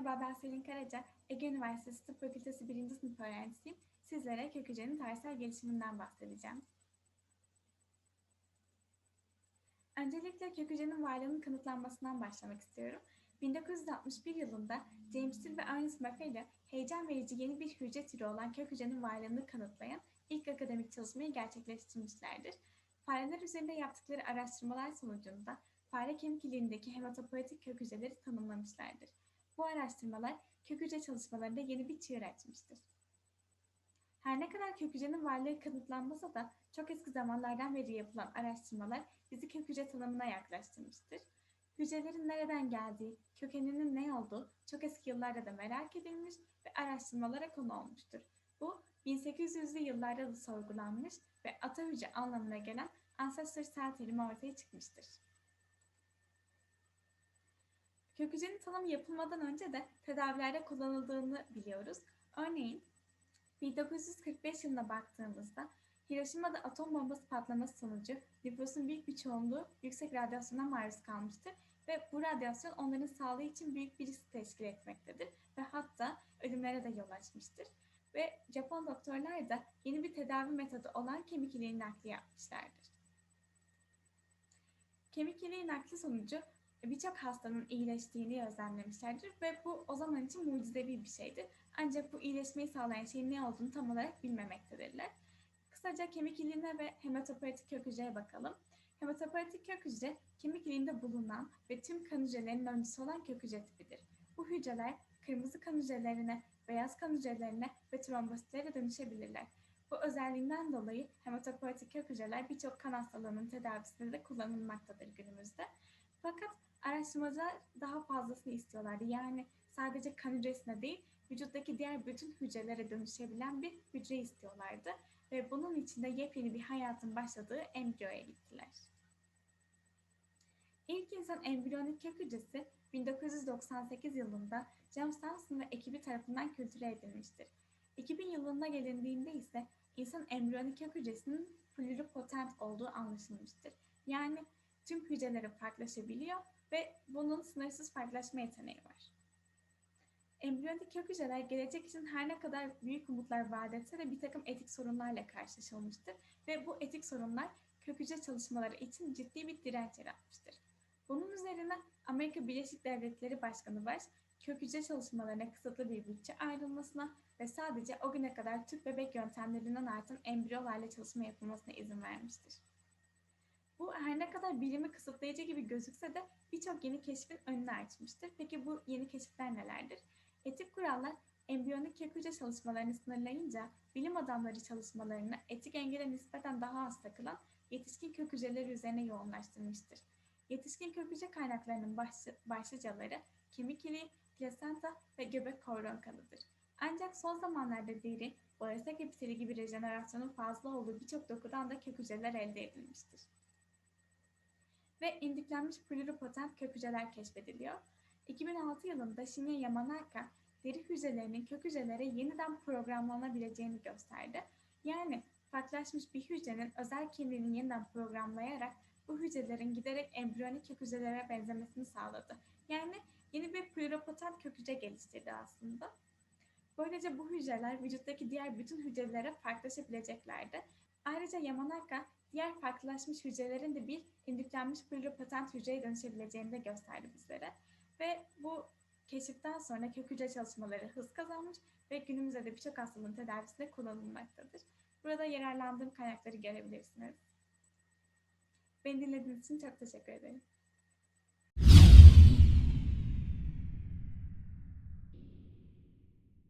Merhaba ben Selin Karaca. Ege Üniversitesi Tıp Fakültesi 1. sınıf öğrencisiyim. Sizlere kök hücrenin tarihsel gelişiminden bahsedeceğim. Öncelikle kök hücrenin varlığının kanıtlanmasından başlamak istiyorum. 1961 yılında James Till ve Ernest Maffei ile heyecan verici yeni bir hücre türü olan kök hücrenin varlığını kanıtlayan ilk akademik çalışmayı gerçekleştirmişlerdir. Fareler üzerinde yaptıkları araştırmalar sonucunda fare kemik iliğindeki hematopoietik kök hücreleri tanımlamışlardır. Bu araştırmalar kök hücre çalışmalarında yeni bir çığır açmıştır. Her ne kadar kök hücrenin varlığı kanıtlanmasa da çok eski zamanlardan beri yapılan araştırmalar bizi kök hücre tanımına yaklaştırmıştır. Hücrelerin nereden geldiği, kökeninin ne olduğu çok eski yıllarda da merak edilmiş ve araştırmalara konu olmuştur. Bu 1800'lü yıllarda da sorgulanmış ve ata hücre anlamına gelen ancestor cell terimi ortaya çıkmıştır. Kök hücrenin tanımı yapılmadan önce de tedavilerde kullanıldığını biliyoruz. Örneğin 1945 yılına baktığımızda Hiroşima'da atom bombası patlaması sonucu nüfusun büyük bir çoğunluğu yüksek radyasyona maruz kalmıştır ve bu radyasyon onların sağlığı için büyük bir risk teşkil etmektedir ve hatta ölümlere de yol açmıştır. Ve Japon doktorlar da yeni bir tedavi metodu olan kemik iliği nakli yapmışlardır. Kemik iliği nakli sonucu birçok hastanın iyileştiğini gözlemlemişlerdir ve bu o zaman için mucizevi bir şeydir. Ancak bu iyileşmeyi sağlayan şeyin ne olduğunu tam olarak bilmemektedirler. Kısaca kemik iliğine ve hematopoietik kök hücreye bakalım. Hematopoietik kök hücre, kemik iliğinde bulunan ve tüm kan hücrelerinin öncüsü olan kök hücre tipidir. Bu hücreler kırmızı kan hücrelerine, beyaz kan hücrelerine ve trombositlere dönüşebilirler. Bu özelliğinden dolayı hematopoietik kök hücreler birçok kan hastalığının tedavisinde de kullanılmaktadır günümüzde. Fakat araştırmacılar daha fazlasını istiyorlardı. Yani sadece kan hücresine değil, vücuttaki diğer bütün hücrelere dönüşebilen bir hücre istiyorlardı. Ve bunun için de yepyeni bir hayatın başladığı embriyoya gittiler. İlk insan embriyonik kök hücresi 1998 yılında James Thompson ve ekibi tarafından kültüre edilmiştir. 2000 yılına gelindiğinde ise insan embriyonik kök hücresinin pluripotent olduğu anlaşılmıştır. Yani tüm hücreleri farklılaşabiliyor ve bunun sınırsız farklılaşma yeteneği var. Embriyonik kök hücreler gelecek için her ne kadar büyük umutlar vaat etse de bir takım etik sorunlarla karşılaşılmıştır ve bu etik sorunlar kök hücre çalışmaları için ciddi bir direnç yaratmıştır. Bunun üzerine Amerika Birleşik Devletleri Başkanı Baş, kök hücre çalışmalarına kısıtlı bir bütçe ayrılmasına ve sadece o güne kadar tüp bebek yöntemlerinden artan embriyolarla çalışma yapılmasına izin vermiştir. Bu her ne kadar bilimi kısıtlayıcı gibi gözükse de birçok yeni keşfin önünü açmıştır. Peki bu yeni keşifler nelerdir? Etik kurallar embriyonik kök hücre çalışmalarını sınırlayınca bilim adamları çalışmalarını etik engele nispeten daha az takılan yetişkin kök hücreleri üzerine yoğunlaştırmıştır. Yetişkin kök hücre kaynaklarının başlı, başlıcaları kemik iliği, plasenta ve göbek kavronkalıdır. Ancak son zamanlarda deri, bağırsak epiteli gibi rejenerasyonun fazla olduğu birçok dokudan da kök hücreler elde edilmiştir. Ve indüklenmiş pluripotent kök hücreler keşfediliyor. 2006 yılında Shinya Yamanaka, deri hücrelerinin kök hücrelere yeniden programlanabileceğini gösterdi. Yani farklılaşmış bir hücrenin özel kimliğini yeniden programlayarak bu hücrelerin giderek embriyonik kök hücrelere benzemesini sağladı. Yani yeni bir pluripotent kök hücre geliştirdi aslında. Böylece bu hücreler vücuttaki diğer bütün hücrelere farklılaşabileceklerdi. Ayrıca Yamanaka diğer farklılaşmış hücrelerin de bir indüklenmiş pluripotent hücreye dönüşebileceğini de gösterdi bizlere. Ve bu keşiften sonra kök hücre çalışmaları hız kazanmış ve günümüzde de birçok hastalığın tedavisinde kullanılmaktadır. Burada yararlandığım kaynakları görebilirsiniz. Beni dinlediğiniz için çok teşekkür ederim.